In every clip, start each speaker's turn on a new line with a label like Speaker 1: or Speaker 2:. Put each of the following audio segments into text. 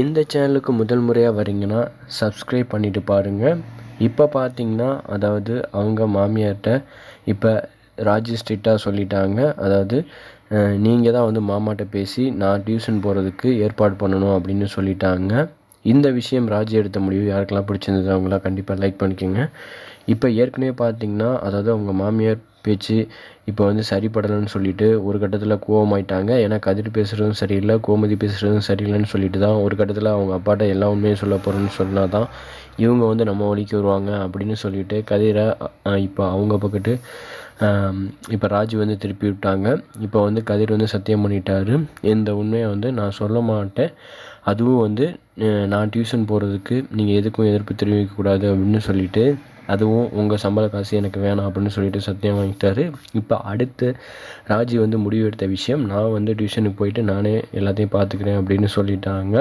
Speaker 1: இந்த சேனலுக்கு முதல் முறையாக வரீங்கன்னா சப்ஸ்கிரைப் பண்ணிவிட்டு பாருங்கள் இப்போ பார்த்தீங்கன்னா அதாவது அவங்க மாமியார்கிட்ட இப்போ ராஜி ஸ்ட்ரிக்டாக சொல்லிட்டாங்க. அதாவது நீங்கள் தான் வந்து மாமாட்ட பேசி நான் டியூஷன் போகிறதுக்கு ஏற்பாடு பண்ணணும் அப்படின்னு சொல்லிட்டாங்க. இந்த விஷயம் ராஜி எடுத்த முடிவு. யாருக்கெல்லாம் பிடிச்சிருந்தது அவங்களாம் கண்டிப்பாக லைக் பண்ணிக்கோங்க. இப்போ ஏற்கனவே பார்த்தீங்கன்னா அதாவது அவங்க மாமியார் பேச்சு இப்போ வந்து சரிப்படலைன்னு சொல்லிட்டு ஒரு கட்டத்தில் கோவமாயிட்டாங்க. ஏன்னா கதிர் பேசுகிறதும் சரியில்லை கோமதி பேசுகிறதும் சரியில்லைன்னு சொல்லிட்டு தான் ஒரு கட்டத்தில் அவங்க அப்பாட்ட எல்லா உண்மையும் சொல்ல போகிறேன்னு சொன்னால் தான் இவங்க வந்து நம்ம வழிக்கு வருவாங்க அப்படின்னு சொல்லிட்டு கதிரை இப்போ அவங்க பக்கத்து இப்போ ராஜு வந்து திருப்பி விட்டாங்க. இப்போ வந்து கதிர் வந்து சத்தியம் பண்ணிட்டாரு. இந்த உண்மையை வந்து நான் சொல்ல மாட்டேன். அதுவும் வந்து நான் டியூஷன் போகிறதுக்கு நீங்கள் எதுக்கும் எதிர்ப்பு தெரிவிக்கக்கூடாது அப்படின்னு சொல்லிட்டு அதுவும் உங்கள் சம்பள காசு எனக்கு வேணாம் அப்படின்னு சொல்லிட்டு சத்தியம் வாங்கிட்டாரு. இப்போ அடுத்து ராஜி வந்து முடிவு எடுத்த விஷயம் நான் வந்து டியூஷனுக்கு போயிட்டு நானே எல்லாத்தையும் பார்த்துக்கிறேன் அப்படின்னு சொல்லிட்டாங்க.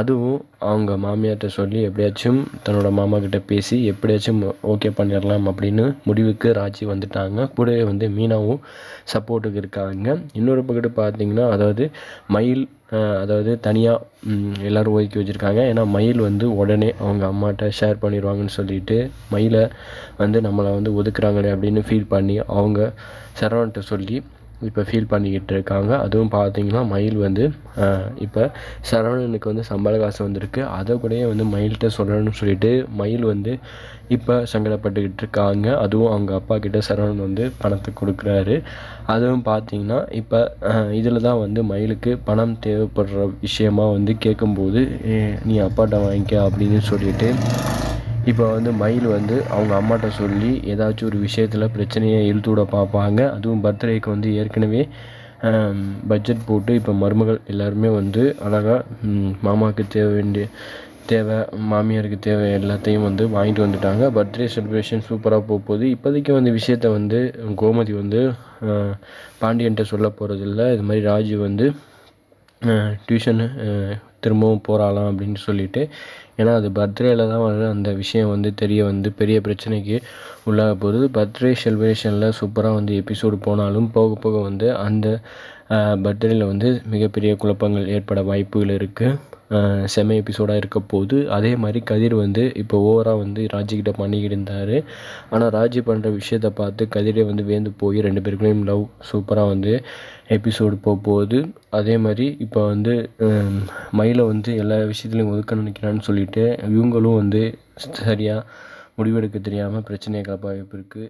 Speaker 1: அதுவும் அவங்க மாமியார்கிட்ட சொல்லி எப்படியாச்சும் தன்னோட மாமா கிட்ட பேசி எப்படியாச்சும் ஓகே பண்ணிடலாம் அப்படின்னு முடிவுக்கு ராஜி வந்துட்டாங்க. கூடவே வந்து மீனாவும் சப்போர்ட்டுக்கு இருக்காங்க. இன்னொரு பக்கத்து பார்த்தீங்கன்னா அதாவது மயில் அதாவது தனியாக எல்லோரும் ஒதுக்கி வச்சுருக்காங்க. ஏன்னா மயில் வந்து உடனே அவங்க அம்மாட்ட ஷேர் பண்ணிடுவாங்கன்னு சொல்லிட்டு மயிலை வந்து நம்மளை வந்து ஒதுக்குறாங்களே அப்படின்னு ஃபீல் பண்ணி அவங்க சரவண்ட்ட சொல்லி இப்போ ஃபீல் பண்ணிக்கிட்டு இருக்காங்க. அதுவும் பார்த்தீங்கன்னா மயில் வந்து இப்போ சரவணனுக்கு வந்து சம்பள காசு வந்திருக்கு. அதை கூடயே வந்து மயில்கிட்ட சொல்லணும்னு சொல்லிட்டு மயில் வந்து இப்போ சங்கடப்பட்டுக்கிட்டு இருக்காங்க. அதுவும் அவங்க அப்பா கிட்ட சரவணன் வந்து பணத்தை கொடுக்குறாரு. அதுவும் பார்த்தீங்கன்னா இப்போ இதில் தான் வந்து மயிலுக்கு பணம் தேவைப்படுற விஷயமா வந்து கேட்கும்போது நீ அப்பாட்ட வாங்கிக்க அப்படின்னு சொல்லிட்டு இப்போ வந்து மயில் வந்து அவங்க அம்மாட்ட சொல்லி ஏதாச்சும் ஒரு விஷயத்தில் பிரச்சனையை இழுத்து விட பார்ப்பாங்க. அதுவும் பர்த்டேக்கு வந்து ஏற்கனவே பட்ஜெட் போட்டு இப்போ மருமகள் எல்லாருமே வந்து அழகாக மாமாவுக்கு தேவை வேண்டிய தேவை மாமியாருக்கு தேவை எல்லாத்தையும் வந்து வாங்கிட்டு வந்துட்டாங்க. பர்த்டே செலிப்ரேஷன் சூப்பராக போக போகுது இப்போதைக்கு வந்து விஷயத்த வந்து கோமதி வந்து பாண்டியன்ட்ட சொல்ல போகிறதில்ல இது மாதிரி ராஜு வந்து டியூஷனு திரும்பவும் போகிறாளாம் அப்படின்னு சொல்லிட்டு ஏன்னா அது பர்த்டேயில் தான் வந்து அந்த விஷயம் வந்து தெரிய வந்து பெரிய பிரச்சனைக்கு உள்ளாக போகுது. பர்த்டே செலிப்ரேஷனில் சூப்பராக வந்து எபிசோடு போனாலும் போக போக வந்து அந்த பர்த்டேயில் வந்து மிகப்பெரிய குழப்பங்கள் ஏற்பட வாய்ப்புகள் இருக்குது செம எபிசோடாக இருக்க போது அதே மாதிரி கதிர் வந்து இப்போ ஓவராக வந்து ராஜிக்கிட்ட பண்ணிக்கிட்டு இருந்தார் ஆனால் ராஜி பண்ணுற விஷயத்த பார்த்து கதிரே வந்து வேந்து போய் ரெண்டு பேருக்குள்ளேயும் லவ் சூப்பராக வந்து எபிசோடு போக போகுது. அதே மாதிரி இப்போ வந்து மயிலை வந்து எல்லா விஷயத்துலையும் ஒதுக்க நினைக்கிறான்னு சொல்லிட்டு இவங்களும் வந்து சரியாக முடிவெடுக்க தெரியாமல் பிரச்சனையை கிளப்ப வாய்ப்பு இருக்குது